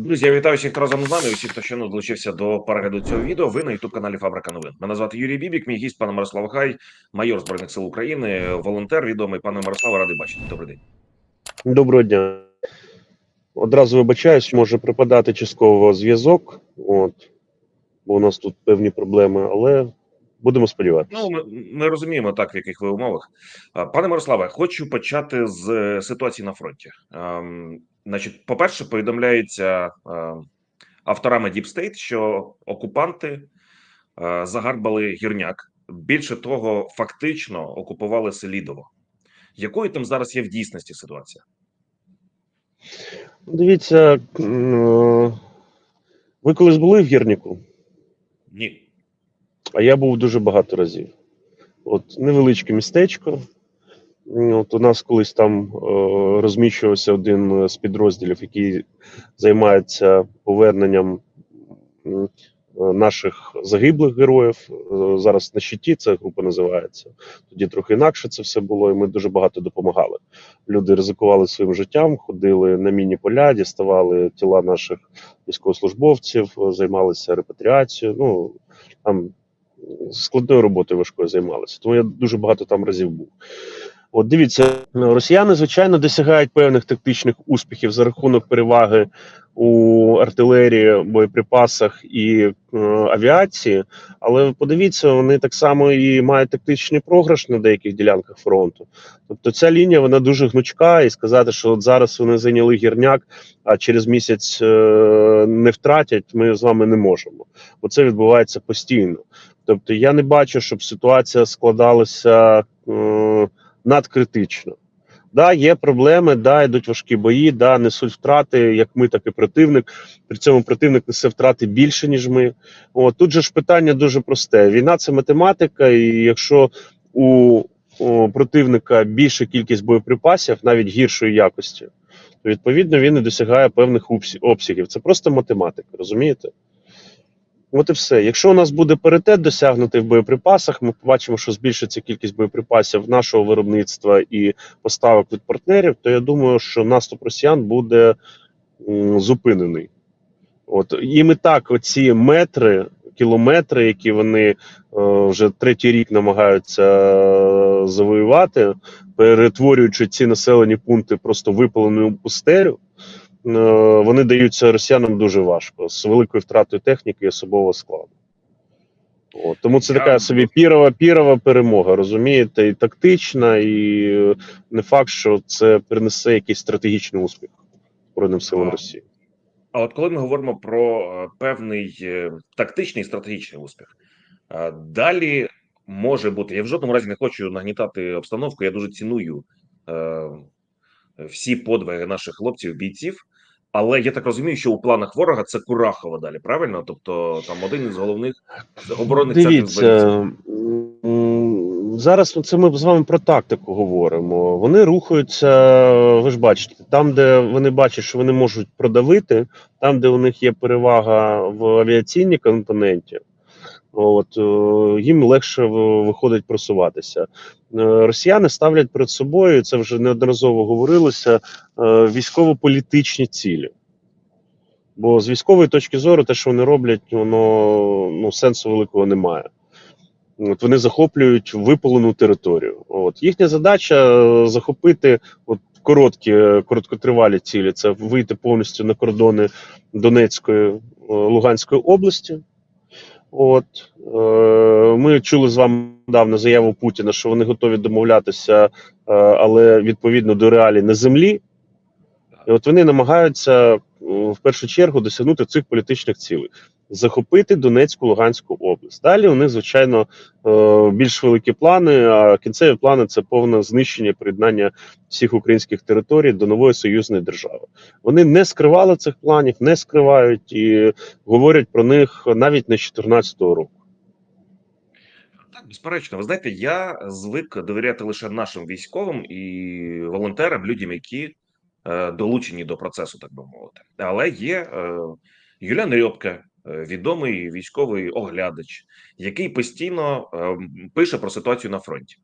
Друзі, я вітаю всіх, разом з нами. і Усіх, хто ще не долучився до перегляду цього відео. Ви на youtube каналі Фабрика Новин. Мене звати Юрій Бібік, мій гість пане Мирослав Хай, майор збройних сил України, волонтер відомий. Пане Мирославе, радий бачити. Добрий день. Доброго дня. Одразу вибачаюсь, може припадати частково зв'язок, от, бо у нас тут певні проблеми, але будемо сподіватися. Ну, ми, ми розуміємо так, в яких ви умовах. Пане Мирославе, хочу почати з е, ситуації на фронті. Ем, Значить, по-перше, повідомляється е, авторами Deep State, що окупанти е, загарбали гірняк. Більше того, фактично окупували Селідово. Якою там зараз є в дійсності ситуація? Дивіться, ви колись були в гірнику, Ні. а я був дуже багато разів. От невеличке містечко. От у нас колись там е, розміщувався один з підрозділів, який займається поверненням е, наших загиблих героїв. Е, Зараз на щиті ця група називається. Тоді трохи інакше це все було, і ми дуже багато допомагали. Люди ризикували своїм життям, ходили на міні-поля, діставали тіла наших військовослужбовців, займалися репатріацією. Ну там складною роботою важкою займалися. Тому я дуже багато там разів був. От дивіться, росіяни, звичайно, досягають певних тактичних успіхів за рахунок переваги у артилерії, боєприпасах і е, авіації. Але подивіться, вони так само і мають тактичний програш на деяких ділянках фронту. Тобто ця лінія вона дуже гнучка, і сказати, що от зараз вони зайняли гірняк, а через місяць е, не втратять, ми з вами не можемо. Бо це відбувається постійно. Тобто, я не бачу, щоб ситуація складалася. Е, надкритично. Да, є проблеми, да, йдуть важкі бої, да, несуть втрати, як ми, так і противник. При цьому противник несе втрати більше, ніж ми. От, тут же ж питання дуже просте: війна це математика, і якщо у, у противника більша кількість боєприпасів, навіть гіршої якості, то відповідно він і досягає певних обсягів. Це просто математика, розумієте? От і все. Якщо у нас буде паритет досягнутий в боєприпасах, ми побачимо, що збільшиться кількість боєприпасів нашого виробництва і поставок від партнерів, то я думаю, що наступ росіян буде зупинений. От їм і так оці метри, кілометри, які вони е, вже третій рік намагаються е, завоювати, перетворюючи ці населені пункти просто випалену пустелю. Е, вони даються росіянам дуже важко з великою втратою техніки і особового складу. От, тому це така собі пірова пірова перемога, розумієте, і тактична, і не факт, що це принесе якийсь стратегічний успіх Збройним силам Росії. А от коли ми говоримо про е, певний е, тактичний і стратегічний успіх, далі може бути. Я в жодному разі не хочу нагнітати обстановку. Я дуже ціную е, всі подвиги наших хлопців, бійців. Але я так розумію, що у планах ворога це Курахова далі, правильно? Тобто там один із головних оборонних центрів. Дивіться, зараз це ми з вами про тактику говоримо. Вони рухаються, ви ж бачите, там, де вони бачать, що вони можуть продавити, там, де у них є перевага в авіаційній компоненті, от е, їм легше виходить просуватися. Е, Росіяни ставлять перед собою, це вже неодноразово говорилося, е, військово-політичні цілі. Бо з військової точки зору, те, що вони роблять, воно ну сенсу великого немає. От вони захоплюють випалену територію. От їхня задача захопити от короткі, короткотривалі цілі це вийти повністю на кордони Донецької Луганської області. От е, ми чули з вами недавно заяву Путіна, що вони готові домовлятися, е, але відповідно до реалій на землі. І от вони намагаються е, в першу чергу досягнути цих політичних цілей. Захопити Донецьку Луганську область. Далі у них, звичайно, е, більш великі плани. А кінцеві плани це повне знищення, приєднання всіх українських територій до нової союзної держави. Вони не скривали цих планів, не скривають і говорять про них навіть не з 2014 року. Так, безперечно, ви знаєте, я звик довіряти лише нашим військовим і волонтерам, людям, які е, долучені до процесу, так би мовити. Але є е, Юліан Рьопке, е, відомий військовий оглядач, який постійно ем, пише про ситуацію на фронті.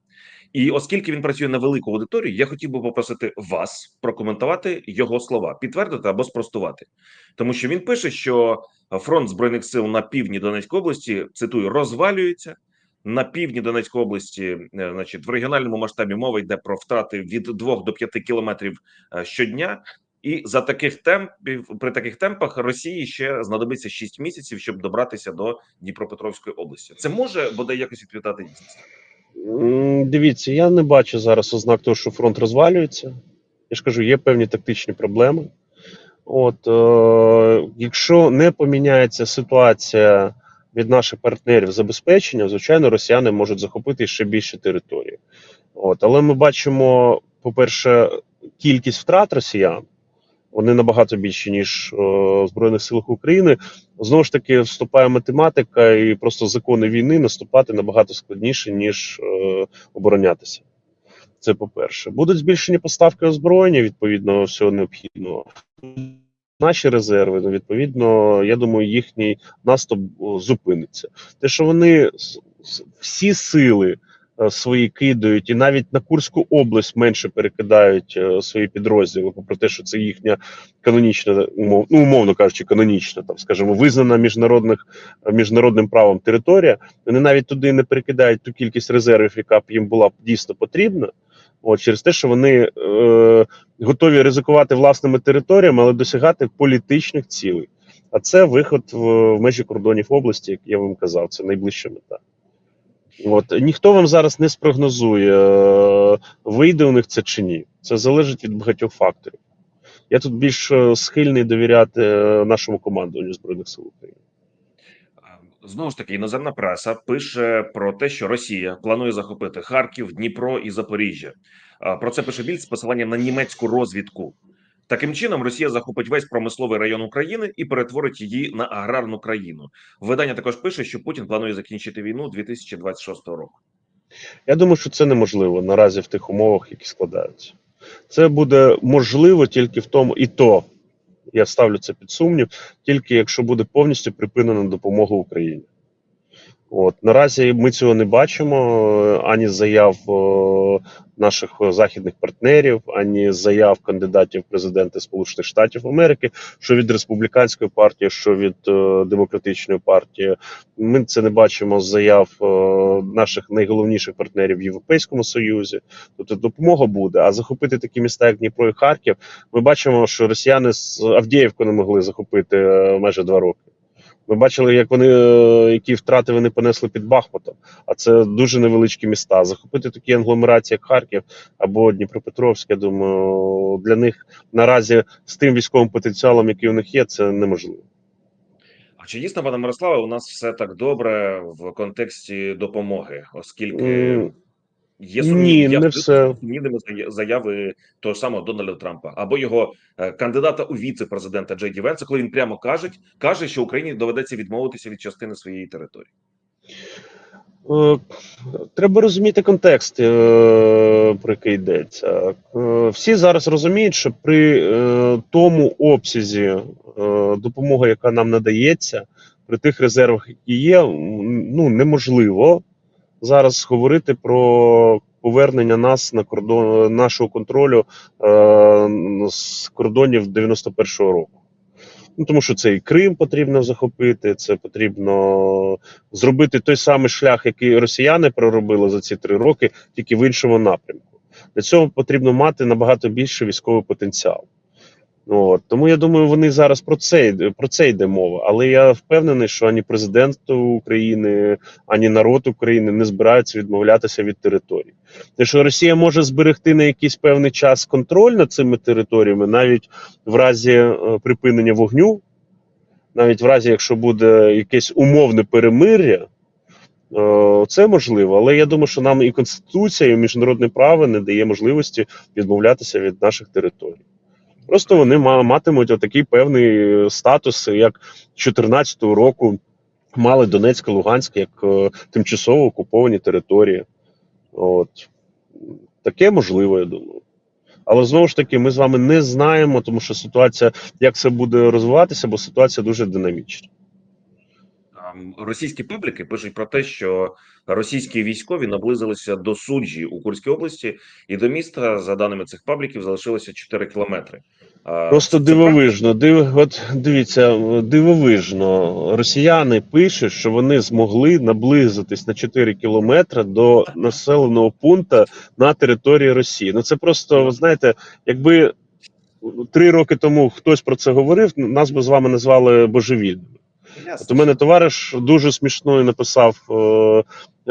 І оскільки він працює на велику аудиторію, я хотів би попросити вас прокоментувати його слова, підтвердити або спростувати, тому що він пише, що фронт збройних сил на півдні Донецької області цитую розвалюється. На півдні Донецької області, е, значить, в регіональному масштабі мова йде про втрати від 2 до 5 кілометрів е, щодня. І за таких темпів при таких темпах Росії ще знадобиться 6 місяців, щоб добратися до Дніпропетровської області. Це може бодай якось відповідати дійсності. Дивіться, я не бачу зараз ознак того, що фронт розвалюється. Я ж кажу, є певні тактичні проблеми. От, е, якщо не поміняється ситуація від наших партнерів забезпечення, звичайно, росіяни можуть захопити ще більше території. От, але ми бачимо, по-перше, кількість втрат росіян. Вони набагато більші, ніж е, в Збройних силах України. Знову ж таки, вступає математика, і просто закони війни наступати набагато складніше, ніж е, оборонятися. Це по-перше. Будуть збільшені поставки озброєння, відповідно, всього необхідного. Наші резерви, ну, відповідно, я думаю, їхній наступ зупиниться. Те, що вони всі сили свої кидають, і навіть на Курську область менше перекидають е, свої підрозділи, попри те, що це їхня канонічна, умов, ну, умовно кажучи, канонічна, там, скажімо, визнана міжнародних, міжнародним правом територія. Вони навіть туди не перекидають ту кількість резервів, яка б їм була дійсно потрібна. От через те, що вони е, готові ризикувати власними територіями, але досягати політичних цілей. А це виход в, в межі кордонів області, як я вам казав, це найближча мета. От ніхто вам зараз не спрогнозує, е, вийде у них це чи ні. Це залежить від багатьох факторів. Я тут більш е, схильний довіряти е, нашому командуванню Збройних сил України. Знову ж таки, іноземна преса пише про те, що Росія планує захопити Харків, Дніпро і Запоріжжя. Про це пише Більд з посиланням на німецьку розвідку. Таким чином, Росія захопить весь промисловий район України і перетворить її на аграрну країну. Видання також пише, що Путін планує закінчити війну 2026 року. Я думаю, що це неможливо наразі в тих умовах, які складаються. Це буде можливо тільки в тому, і то я ставлю це під сумнів, тільки якщо буде повністю припинена допомога Україні. От наразі ми цього не бачимо е, ані заяв е, наших е, західних партнерів, ані заяв кандидатів в президенти Сполучених Штатів Америки, що від республіканської партії, що від демократичної партії. Ми це не бачимо заяв наших найголовніших партнерів в Європейському Союзі. Тобто допомога буде. А захопити такі міста, як Дніпро і Харків, ми бачимо, що росіяни з Авдіївку не могли захопити майже два роки. Ми бачили, як вони е, які втрати вони понесли під Бахмутом. А це дуже невеличкі міста. Захопити такі агломерації, як Харків або Дніпропетровськ, я думаю, для них наразі з тим військовим потенціалом, який у них є, це неможливо. А чи дійсно, пане Мирославе, у нас все так добре в контексті допомоги, оскільки М, є ні, не все. сумнівними зая- заяви того ж самого Дональда Трампа або його е, кандидата у віце-президента Джей Ді Венса, коли він прямо каже, каже, що Україні доведеться відмовитися від частини своєї території. Е, Треба розуміти контекст, е, про який йдеться. Всі зараз розуміють, що при тому обсязі допомоги, яка нам надається, при тих резервах, які є, ну неможливо зараз говорити про повернення нас на кордон нашого контролю е, з кордонів 91-го року. Ну, тому що це і Крим потрібно захопити, це потрібно зробити той самий шлях, який росіяни проробили за ці три роки, тільки в іншому напрямку. Для цього потрібно мати набагато більше військовий потенціал. От. Тому я думаю, вони зараз про це про це йде мова. Але я впевнений, що ані президент України, ані народ України не збираються відмовлятися від територій. Те, що Росія може зберегти на якийсь певний час контроль над цими територіями, навіть в разі е, припинення вогню, навіть в разі, якщо буде якесь умовне перемир'я, е, це можливо. Але я думаю, що нам і Конституція, і міжнародне право не дає можливості відмовлятися від наших територій. Просто вони матимуть отакий певний статус, як 2014 року мали Донецьк і Луганськ як е, тимчасово окуповані території. От. Таке можливо, я думаю. Але знову ж таки, ми з вами не знаємо, тому що ситуація, як це буде розвиватися, бо ситуація дуже динамічна. Російські пабліки пишуть про те, що російські військові наблизилися до суджі у Курській області, і до міста, за даними цих пабліків, залишилося 4 кілометри. Просто дивовижно. Див... От дивіться, дивовижно. Росіяни пишуть, що вони змогли наблизитись на 4 кілометри до населеного пункту на території Росії. Ну це просто, ви знаєте, якби три роки тому хтось про це говорив, нас би з вами назвали божевільними. От у мене товариш дуже смішно написав е,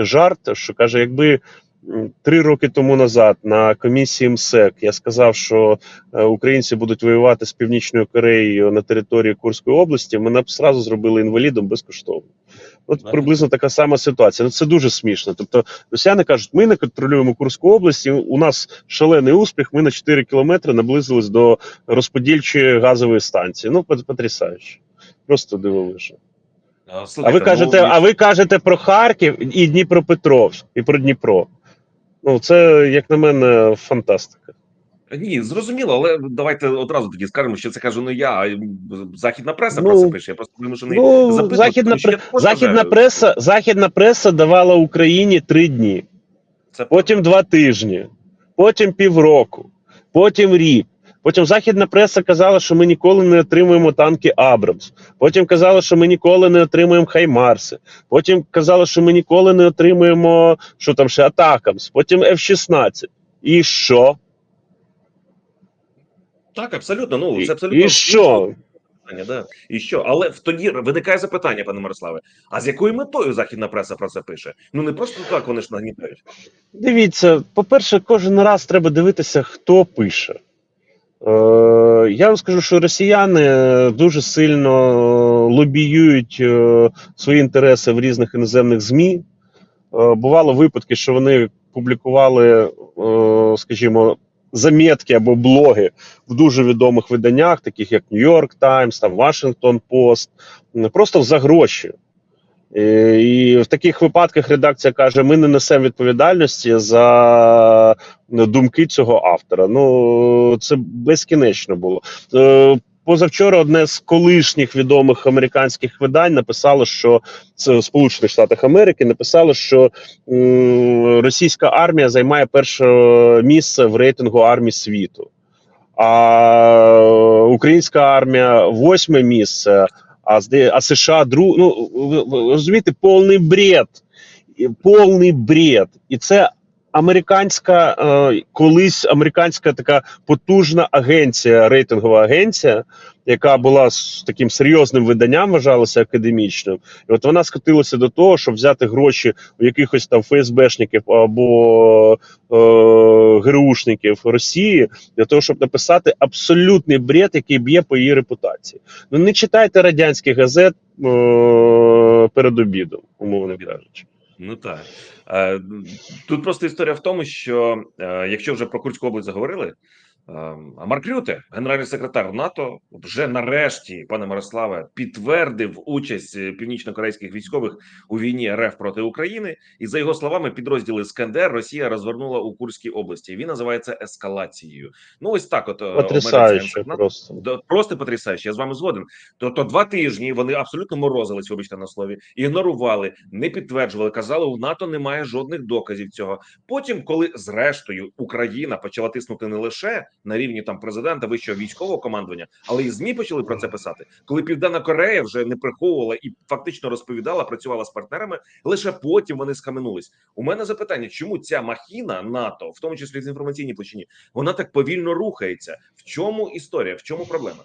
жарт, що каже: якби три роки тому назад на комісії МСЕК я сказав, що е, українці будуть воювати з Північною Кореєю на території Курської області, мене б сразу зробили інвалідом безкоштовно. От приблизно така сама ситуація. Ну це дуже смішно. Тобто, росіяни кажуть, ми не контролюємо Курську область, і у нас шалений успіх. Ми на 4 кілометри наблизились до розподільчої газової станції. Ну, пот- потрясаюче. Просто дивовижно. А, А ви кажете, ну, а ви кажете про Харків і Дніпропетровськ, і про Дніпро. Ну, це, як на мене, фантастика. Ні, зрозуміло, але давайте одразу тоді скажемо, що це кажу не я, а західна преса Ну, про це пише. Я просто вимушений Ну, запитувати, західна, також західна, преса, західна преса давала Україні три дні, це потім два тижні, потім півроку, потім рік. Потім західна преса казала, що ми ніколи не отримуємо танки Абрамс. Потім казала, що ми ніколи не отримуємо Хаймарси. Потім казала, що ми ніколи не отримуємо що там ще Атакамс. Потім F-16. І що? Так, абсолютно. Ну це абсолютно і що? да. І що? Але в тоді виникає запитання, пане Мирославе: а з якою метою західна преса про це пише? Ну не просто так вони ж нагнітають. Дивіться, по-перше, кожен раз треба дивитися, хто пише. Е, я вам скажу, що росіяни дуже сильно лобіюють е, свої інтереси в різних іноземних ЗМІ. Е, бувало випадки, що вони публікували, е, скажімо, замітки або блоги в дуже відомих виданнях, таких як New York Times, там Washington Post, просто за гроші. Е, І в таких випадках редакція каже: ми не несемо відповідальності за думки цього автора. Ну це безкінечно було. Е, Позавчора одне з колишніх відомих американських видань написало, що це в Сполучених Штатах Америки написало, що російська армія займає перше місце в рейтингу армій світу, а українська армія восьме місце, а, а США друг. Ну розумієте, повний бред. Повний бред. І це американська, е, колись американська така потужна агенція, рейтингова агенція, яка була з таким серйозним виданням, вважалася академічним. І от вона скотилася до того, щоб взяти гроші у якихось там ФСБшників або е, ГРУшників Росії для того, щоб написати абсолютний бред, який б'є по її репутації. Ну не читайте радянських газет е, перед обідом, умовно кажучи. Ну так. Е, Тут просто історія в тому, що е, якщо вже про Курську область заговорили, Марк Рюте, генеральний секретар НАТО, вже нарешті, пане Мирославе, підтвердив участь е, північно-корейських військових у війні РФ проти України. І за його словами, підрозділи Скандер Росія розвернула у Курській області. Він називається ескалацією. Ну ось так, от е, Потрясающе просто. Просто потрясаюче, я з вами згоден. Тобто два тижні вони абсолютно морозились, вибачте на слові, ігнорували, не підтверджували, казали, у НАТО немає жодних доказів цього. Потім, коли зрештою Україна почала тиснути не лише на рівні там президента вищого військового командування, але і змі почали про це писати. Коли Південна Корея вже не приховувала і фактично розповідала, працювала з партнерами, лише потім вони скаменулись. У мене запитання, чому ця махіна НАТО, в тому числі з інформаційній площині, вона так повільно рухається. В чому історія? В чому проблема?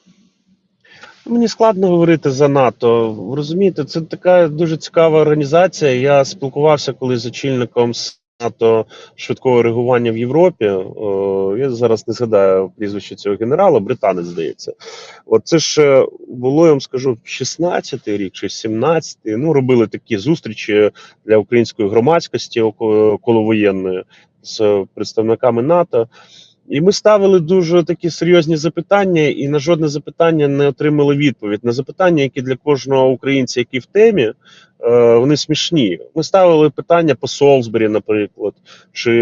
Мені складно говорити за НАТО. Розумієте, це така дуже цікава організація. Я спілкувався колись з очільником з НАТО швидкого реагування в Європі. О, я зараз не згадаю прізвище цього генерала, британець здається. От це ж е, було, я вам скажу, 16-й рік чи 17-й. Ну, робили такі зустрічі для української громадськості коловоєнної з представниками НАТО. І ми ставили дуже такі серйозні запитання, і на жодне запитання не отримали відповідь. На запитання, які для кожного українця, які в темі, е, вони смішні. Ми ставили питання по Солсбері, наприклад, чи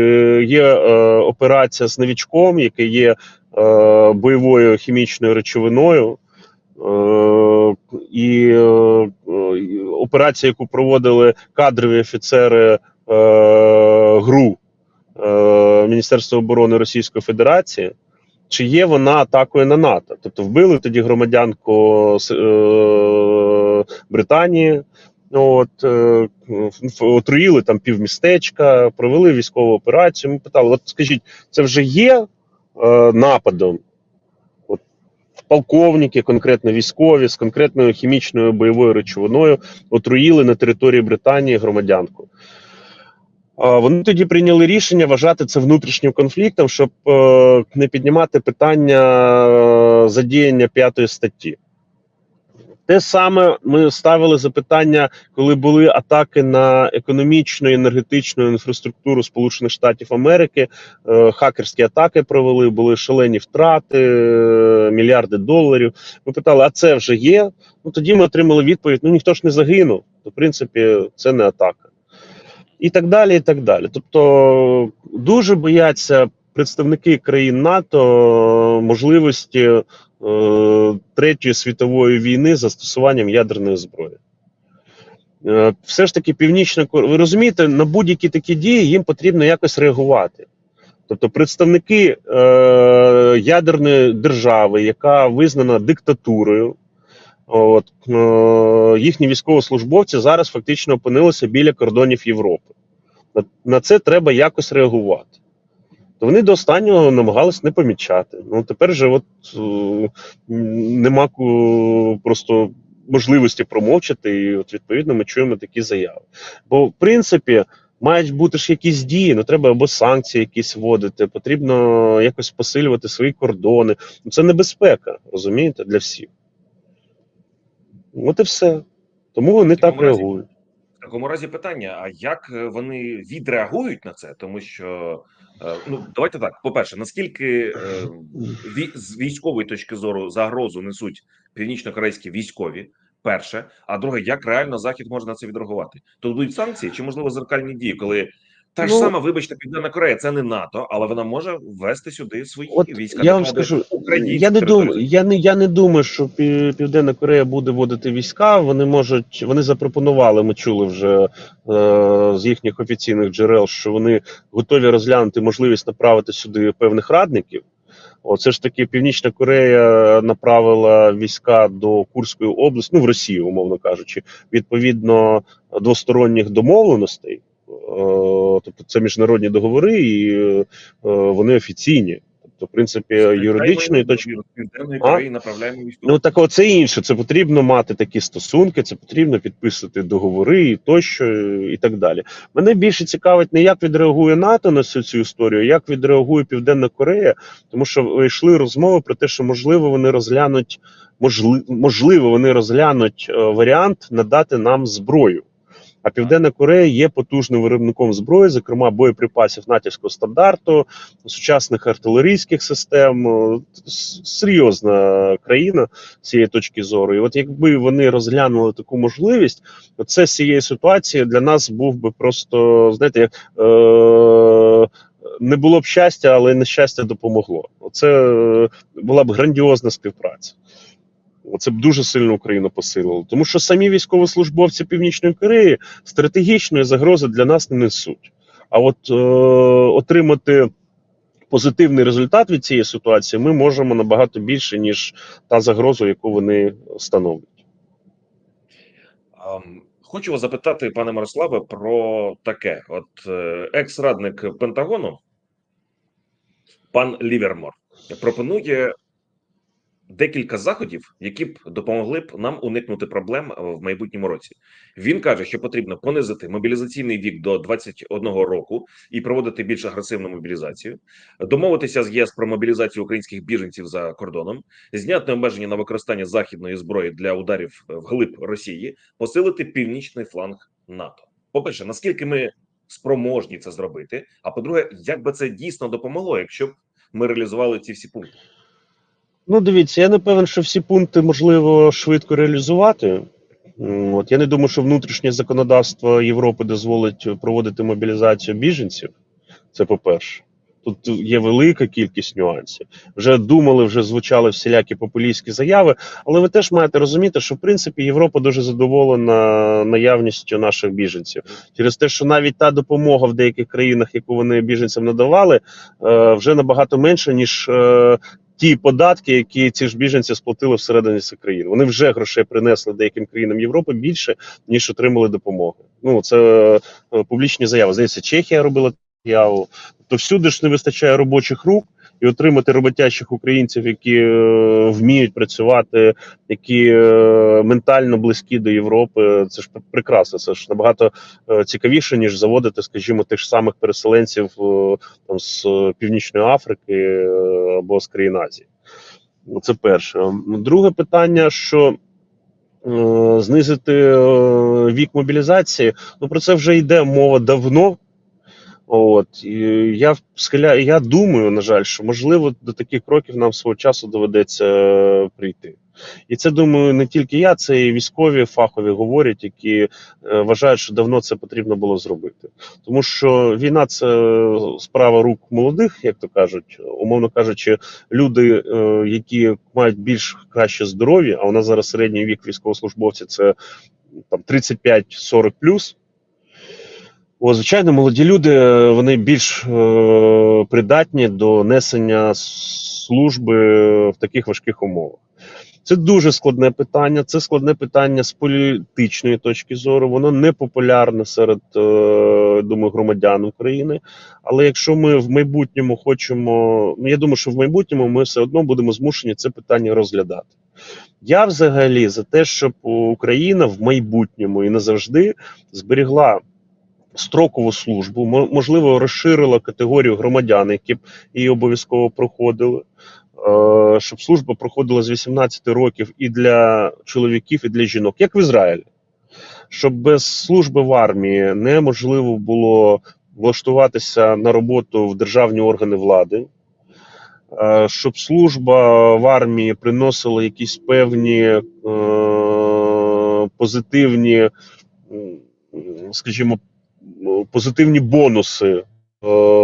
є е, операція з новічком, який є е, бойовою хімічною речовиною. І операція, яку проводили кадрові офіцери ГРУ Міністерства оборони Російської Федерації, чи є вона атакою на НАТО? Тобто вбили тоді громадянку е, Британії. От е, отруїли там півмістечка, провели військову операцію. Ми питали: от скажіть, це вже є е, нападом? Полковники, конкретно військові з конкретною хімічною бойовою речовиною отруїли на території Британії громадянку. Вони тоді прийняли рішення вважати це внутрішнім конфліктом, щоб е, не піднімати питання е, задіяння п'ятої статті. Те саме ми ставили запитання, коли були атаки на економічну і енергетичну інфраструктуру Сполучених Штатів Америки. Е, хакерські атаки провели, були шалені втрати, мільярди доларів. Ми питали, а це вже є? Ну тоді ми отримали відповідь: ну ніхто ж не загинув. То, в принципі, це не атака. І так далі, і так далі. Тобто дуже бояться представники країн НАТО можливості е, Третьої світової війни застосуванням ядерної зброї. Е, все ж таки, Північна ви розумієте, на будь-які такі дії їм потрібно якось реагувати. Тобто, представники е, ядерної держави, яка визнана диктатурою, от, е, їхні військовослужбовці зараз фактично опинилися біля кордонів Європи. На, це треба якось реагувати. То вони до останнього намагались не помічати. Ну тепер же, от е, нема просто можливості промовчати, і от відповідно ми чуємо такі заяви. Бо в принципі мають бути ж якісь дії, ну треба або санкції якісь вводити, потрібно якось посилювати свої кордони. Ну, Це небезпека, розумієте, для всіх. От і все. Тому вони В так разі- реагують. В такому разі питання: а як е, вони відреагують на це? Тому що е, ну давайте так: по-перше, наскільки е, з військової точки зору загрозу несуть північно-корейські військові? Перше, а друге, як реально захід може на це відреагувати? Тут будуть санкції чи можливо зеркальні дії, коли та ж Ну- сама, вибачте, Південна Корея це не НАТО, але вона може ввести сюди свої От війська. я вам скажу, я не думаю, я не я не думаю, що Південна Корея буде вводити війська. Вони можуть, вони запропонували. Ми чули вже е, з їхніх офіційних джерел, що вони готові розглянути можливість направити сюди певних радників. Оце ж таки Північна Корея направила війська до Курської області, ну в Росію, умовно кажучи, відповідно двосторонніх домовленостей. Е, Тобто це міжнародні договори, і е, вони офіційні. Тобто, в принципі, юридичної точки. Направляємо. Ну так оце інше. Це потрібно мати такі стосунки, це потрібно підписувати договори і тощо, і так далі. Мене більше цікавить не як відреагує НАТО на всю цю історію, як відреагує Південна Корея, тому що йшли розмови про те, що можливо вони розглянуть, можли, можливо, вони розглянуть е, варіант надати нам зброю. А Південна Корея є потужним виробником зброї, зокрема боєприпасів натівського стандарту, сучасних артилерійських систем. Серйозна країна з цієї точки зору. І от якби вони розглянули таку можливість, це з цієї ситуації для нас був би просто, знаєте, як е- не було б щастя, але нещастя допомогло. Оце е, була б грандіозна співпраця. Це б дуже сильно Україну посилило. Тому що самі військовослужбовці Північної Кореї стратегічної загрози для нас не несуть. А от е, отримати позитивний результат від цієї ситуації ми можемо набагато більше, ніж та загроза, яку вони становлять. Хочу вас запитати, пане Мирославе, про таке: от е, екс-радник Пентагону, пан Лівермор, пропонує декілька заходів, які б допомогли б нам уникнути проблем е, в майбутньому році. Він каже, що потрібно понизити мобілізаційний вік до 21 року і проводити більш агресивну мобілізацію, домовитися з ЄС про мобілізацію українських біженців за кордоном, зняти обмеження на використання західної зброї для ударів е, вглиб Росії, посилити північний фланг НАТО. По перше, наскільки ми спроможні це зробити? А по-друге, як би це дійсно допомогло, якщо б ми реалізували ці всі пункти? Ну, дивіться, я не певен, що всі пункти можливо швидко реалізувати. От я не думаю, що внутрішнє законодавство Європи дозволить проводити мобілізацію біженців. Це по-перше. Тут є велика кількість нюансів. Вже думали, вже звучали всілякі популістські заяви, але ви теж маєте розуміти, що в принципі Європа дуже задоволена наявністю наших біженців через те, що навіть та допомога в деяких країнах, яку вони біженцям надавали, е, вже набагато менша ніж. Ті податки, які ці ж біженці сплатили всередині цих країн, вони вже грошей принесли деяким країнам Європи більше ніж отримали допомоги. Ну це е, публічні заяви. Здається, Чехія робила заяву. То всюди ж не вистачає робочих рук, і отримати роботящих українців, які е, вміють працювати, які е, ментально близькі до Європи. Це ж пр- прекрасно. Це ж набагато е, цікавіше, ніж заводити, скажімо, тих ж самих переселенців там з Північної Африки або з країн Азії. Ну, Це перше. Друге питання, що е, знизити е, вік мобілізації, ну про це вже йде мова давно. От і я схиляю, я думаю, на жаль, що можливо до таких кроків нам свого часу доведеться е, прийти. І це думаю, не тільки я, це і військові фахові говорять, які е, вважають, що давно це потрібно було зробити. Тому що війна це справа рук молодих, як то кажуть, умовно кажучи, люди, е, які мають більш краще здоров'я, а у нас зараз середній вік військовослужбовців це там 35-40 плюс. О, звичайно, молоді люди е, вони більш е, придатні до несення служби в таких важких умовах. Це дуже складне питання. Це складне питання з політичної точки зору. Воно не популярне серед е, думаю, громадян України. Але якщо ми в майбутньому хочемо, ну я думаю, що в майбутньому ми все одно будемо змушені це питання розглядати. Я взагалі за те, щоб Україна в майбутньому і назавжди зберігла строкову службу, можливо, розширила категорію громадян, які б її обов'язково проходили. Е, Щоб служба проходила з 18 років і для чоловіків, і для жінок, як в Ізраїлі. Щоб без служби в армії неможливо було влаштуватися на роботу в державні органи влади, Е, щоб служба в армії приносила якісь певні е, позитивні, скажімо, позитивні бонуси е,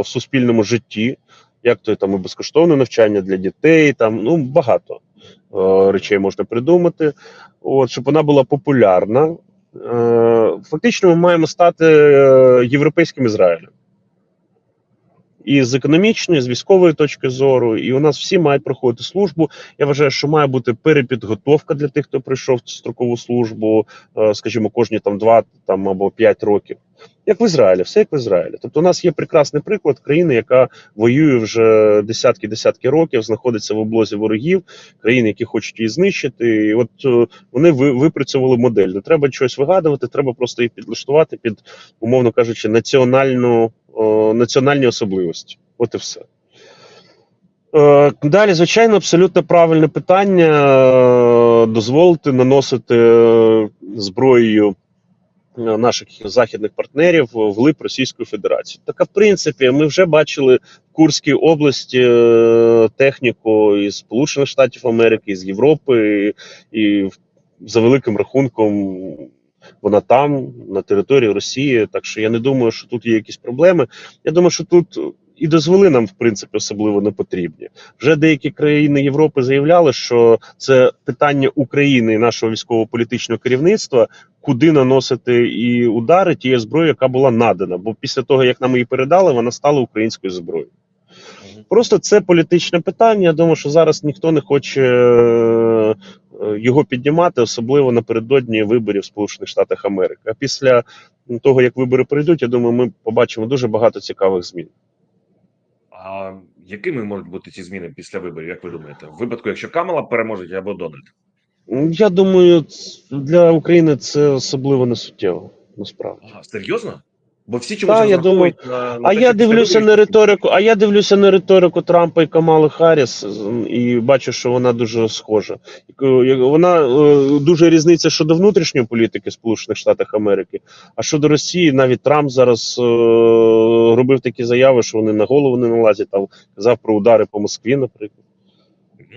в суспільному житті, як то там і безкоштовне навчання для дітей, там ну багато е, речей можна придумати. От щоб вона була популярна. Е, Фактично, ми маємо стати е, європейським Ізраїлем. І з економічної, з військової точки зору, і у нас всі мають проходити службу. Я вважаю, що має бути перепідготовка для тих, хто прийшов в строкову службу, е, скажімо, кожні там два там або п'ять років. Як в Ізраїлі, все як в Ізраїлі. Тобто, у нас є прекрасний приклад країни, яка воює вже десятки-десятки років, знаходиться в облозі ворогів, країни, які хочуть її знищити. І от е, вони ви- випрацьовували модель. Не треба щось вигадувати, треба просто її підлаштувати під, умовно кажучи, національну, е, національні особливості. От і все. Е, Далі, звичайно, абсолютно правильне питання дозволити наносити зброєю наших західних партнерів вглиб Російської Федерації. Така, в принципі, ми вже бачили в Курській області е, техніку із Сполучених Штатів Америки, із Європи, і, і за великим рахунком вона там, на території Росії. Так що я не думаю, що тут є якісь проблеми. Я думаю, що тут і дозволи нам, в принципі, особливо не потрібні. Вже деякі країни Європи заявляли, що це питання України і нашого військово-політичного керівництва, куди наносити і удари тієї зброї, яка була надана. Бо після того, як нам її передали, вона стала українською зброєю. Просто це політичне питання. Я думаю, що зараз ніхто не хоче е, його піднімати, особливо напередодні виборів Сполучених Штатах Америки. А після того, як вибори прийдуть, я думаю, ми побачимо дуже багато цікавих змін. А якими можуть бути ці зміни після виборів, як ви думаєте? В випадку, якщо Камала переможе або Дональд? Я думаю, для України це особливо не суттєво, насправді. А, серйозно? Бо всі чомусь Так, я розраховують на, на А те, я дивлюся на риторику. А я дивлюся на риторику Трампа і Камали Харріс і бачу, що вона дуже схожа. Вона е, дуже різниця щодо внутрішньої політики Сполучених Штатів Америки. А щодо Росії, навіть Трамп зараз е, робив такі заяви, що вони на голову не налазять. Там казав про удари по Москві, наприклад.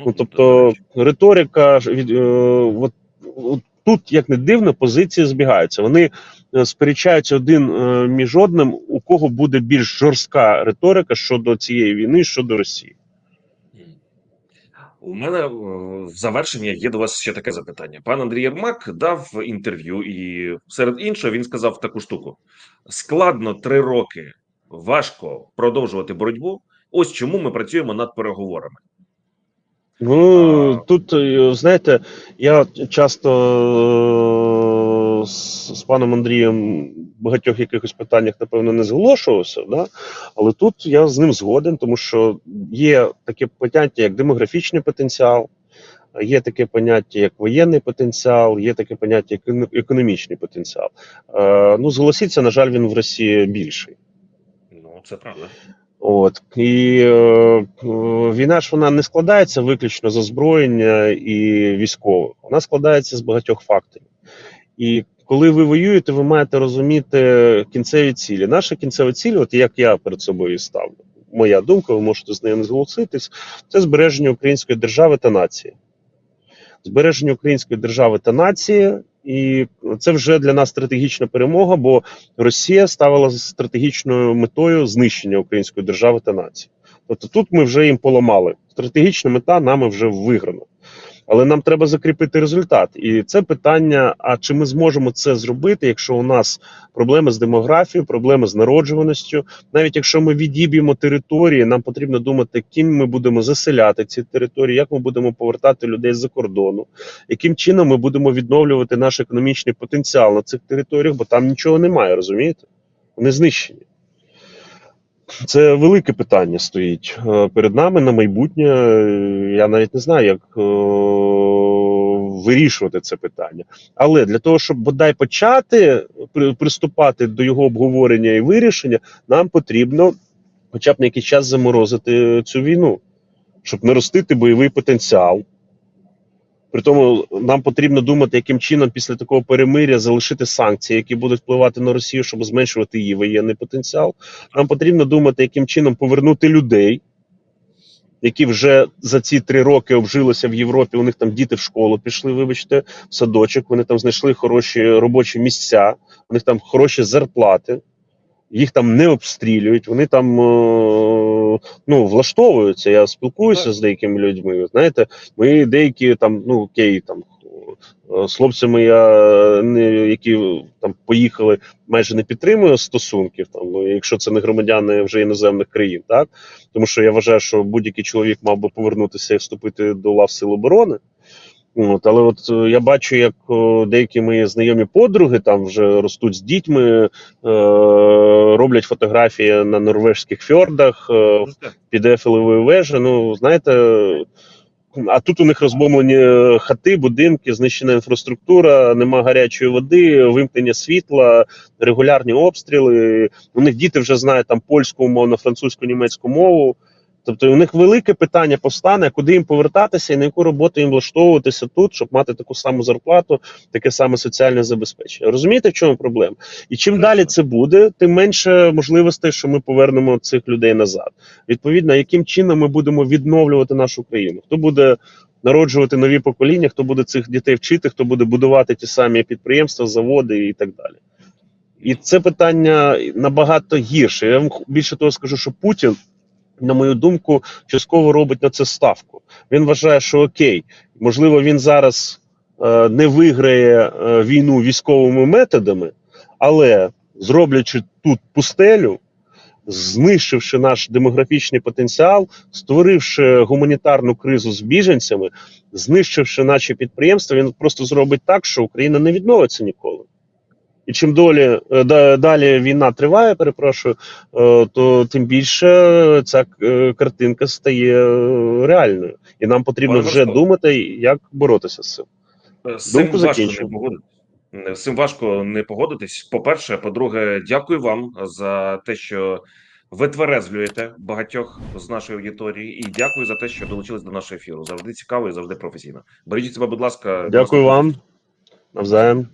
Ну, тобто риторика від е, от, от тут, як не дивно, позиції збігаються. Вони сперечаються один е, між одним, у кого буде більш жорстка риторика щодо цієї війни, щодо Росії. У мене е, в завершення є до вас ще таке запитання. Пан Андрій Єрмак дав інтерв'ю, і серед іншого він сказав таку штуку: складно три роки, важко продовжувати боротьбу. Ось чому ми працюємо над переговорами. Ну А. тут е, знаєте, я часто е, з, з паном Андрієм в багатьох якихось питаннях, напевно, не зголошувався, да? але тут я з ним згоден, тому що є таке поняття, як демографічний потенціал, є таке поняття, як воєнний потенціал, є таке поняття, як економічний потенціал. Е, ну, зголосіться, на жаль, він в Росії більший. Ну це правда. От і е, е, війна ж вона не складається виключно з озброєння і військових. Вона складається з багатьох факторів. І коли ви воюєте, ви маєте розуміти кінцеві цілі. Наша кінцева ціль, от як я перед собою ставлю, моя думка, ви можете з нею не зголоситись, це збереження української держави та нації. Збереження української держави та нації, і це вже для нас стратегічна перемога, бо Росія ставила стратегічною метою знищення української держави та нації. Тобто тут ми вже їм поламали. Стратегічна мета нами вже виграна. Але нам треба закріпити результат. І це питання: а чи ми зможемо це зробити, якщо у нас проблеми з демографією, проблеми з народжуваністю? Навіть якщо ми відіб'ємо території, нам потрібно думати, ким ми будемо заселяти ці території, як ми будемо повертати людей з-за кордону, яким чином ми будемо відновлювати наш економічний потенціал на цих територіях, бо там нічого немає, розумієте? Вони знищені. Це велике питання стоїть е, перед нами на майбутнє. Я навіть не знаю, як е, вирішувати це питання. Але для того, щоб бодай почати приступати до його обговорення і вирішення, нам потрібно хоча б на якийсь час заморозити цю війну, щоб наростити бойовий потенціал. При тому нам потрібно думати, яким чином після такого перемиря залишити санкції, які будуть впливати на Росію, щоб зменшувати її воєнний потенціал. Нам потрібно думати, яким чином повернути людей, які вже за ці три роки обжилися в Європі. У них там діти в школу пішли, вибачте, в садочок. Вони там знайшли хороші робочі місця, у них там хороші зарплати. Їх там не обстрілюють, вони там е, ну влаштовуються. Я спілкуюся з деякими людьми. Знаєте, ми деякі там, ну окей, там е, з хлопцями, я не які там поїхали, майже не підтримую стосунків. Там, ну, якщо це не громадяни вже іноземних країн, так тому що я вважаю, що будь-який чоловік мав би повернутися і вступити до лав сил оборони. От, але от е, я бачу, як деякі мої знайомі подруги там вже ростуть з дітьми, е, роблять фотографії на норвежських фьордах, е, Ну, під Ефелевою вежею. Ну знаєте, а тут у них розбомлені хати, будинки, знищена інфраструктура, нема гарячої води, вимкнення світла, регулярні обстріли. У них діти вже знають там польську, умовно, французьку, німецьку мову. Тобто у них велике питання постане, куди їм повертатися і на яку роботу їм влаштовуватися тут, щоб мати таку саму зарплату, таке саме соціальне забезпечення. Розумієте, в чому проблема? І чим далі це буде, тим менше можливостей, що ми повернемо цих людей назад. Відповідно, яким чином ми будемо відновлювати нашу країну? Хто буде народжувати нові покоління, хто буде цих дітей вчити, хто буде будувати ті самі підприємства, заводи і так далі. І це питання набагато гірше. Я вам більше того скажу, що Путін, на мою думку, частково робить на це ставку. Він вважає, що окей, можливо, він зараз е, не виграє е, війну військовими методами, але зроблячи тут пустелю, знищивши наш демографічний потенціал, створивши гуманітарну кризу з біженцями, знищивши наші підприємства, він просто зробить так, що Україна не відновиться ніколи. І чим долі, е, далі війна триває, перепрошую, е, то тим більше ця е, картинка стає реальною. І нам потрібно Пане вже Мирославе. думати, як боротися з цим. З цим Думку погодитись. З цим важко не погодитись. По-перше, по-друге, дякую вам за те, що ви тверезлюєте багатьох з нашої аудиторії, і дякую за те, що долучились до нашого ефіру. Завжди цікаво і завжди професійно. Бережіть себе, будь ласка. Дякую вам навзаєм.